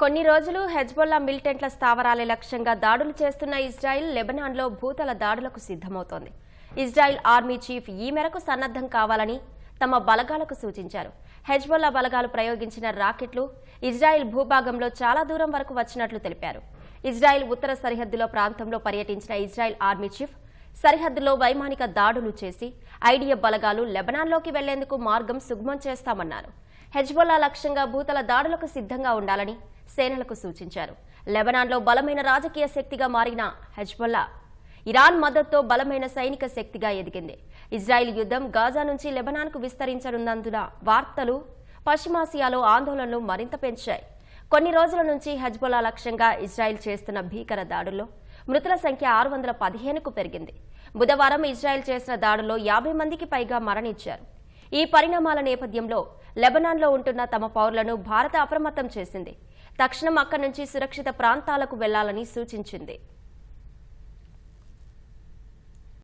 కొన్ని రోజులు హెజ్బొల్లా మిలిటెంట్ల స్థావరాలే లక్ష్యంగా దాడులు చేస్తున్న ఇజ్రాయిల్ లెబనాన్లో భూతల దాడులకు సిద్ధమవుతోంది. ఇజ్రాయిల్ ఆర్మీ చీఫ్ ఈ మేరకు సన్నద్ధం కావాలని తమ బలగాలకు సూచించారు. హెజ్బొల్లా బలగాలు ప్రయోగించిన రాకెట్లు ఇజ్రాయిల్ భూభాగంలో చాలా దూరం వరకు వచ్చినట్లు తెలిపారు. ఇజ్రాయిల్ ఉత్తర సరిహద్దులో ప్రాంతంలో పర్యటించిన ఇజ్రాయిల్ ఆర్మీ చీఫ్ సరిహద్దులో వైమానిక దాడులు చేసి ఐడిఎఫ్ బలగాలు లెబనాన్లోకి వెళ్ళేందుకు మార్గం సుగమం చేస్తామన్నారు. హెజ్బొల్లా లక్ష్యంగా భూతల దాడులకు సిద్ధంగా ఉండాలని సేనలకు సూచించారు. లెబనాన్లో బలమైన రాజకీయ శక్తిగా మారిన హెజ్బొల్లా ఇరాన్ మద్దతుతో బలమైన సైనిక శక్తిగా ఎదిగింది. ఇజ్రాయిల్ యుద్ధం గాజా నుంచి లెబనాన్కు విస్తరించనున్నందున వార్తలు పశ్చిమాసియాలో ఆందోళనలు మరింత పెంచాయి. కొన్ని రోజుల నుంచి హెజ్బొల్లా లక్ష్యంగా ఇజ్రాయిల్ చేస్తున్న భీకర దాడుల్లో మృతుల సంఖ్య ఆరు వందల పదిహేనుకు పెరిగింది. బుధవారం ఇజ్రాయెల్ చేసిన దాడుల్లో యాభై మందికి పైగా మరణించారు. ఈ పరిణామాల నేపథ్యంలో లెబనాన్లో ఉంటున్న తమ పౌరులను భారత అప్రమత్తం చేసింది. తక్షణం అక్కడి నుంచి సురక్షిత ప్రాంతాలకు వెళ్ళాలని సూచించింది.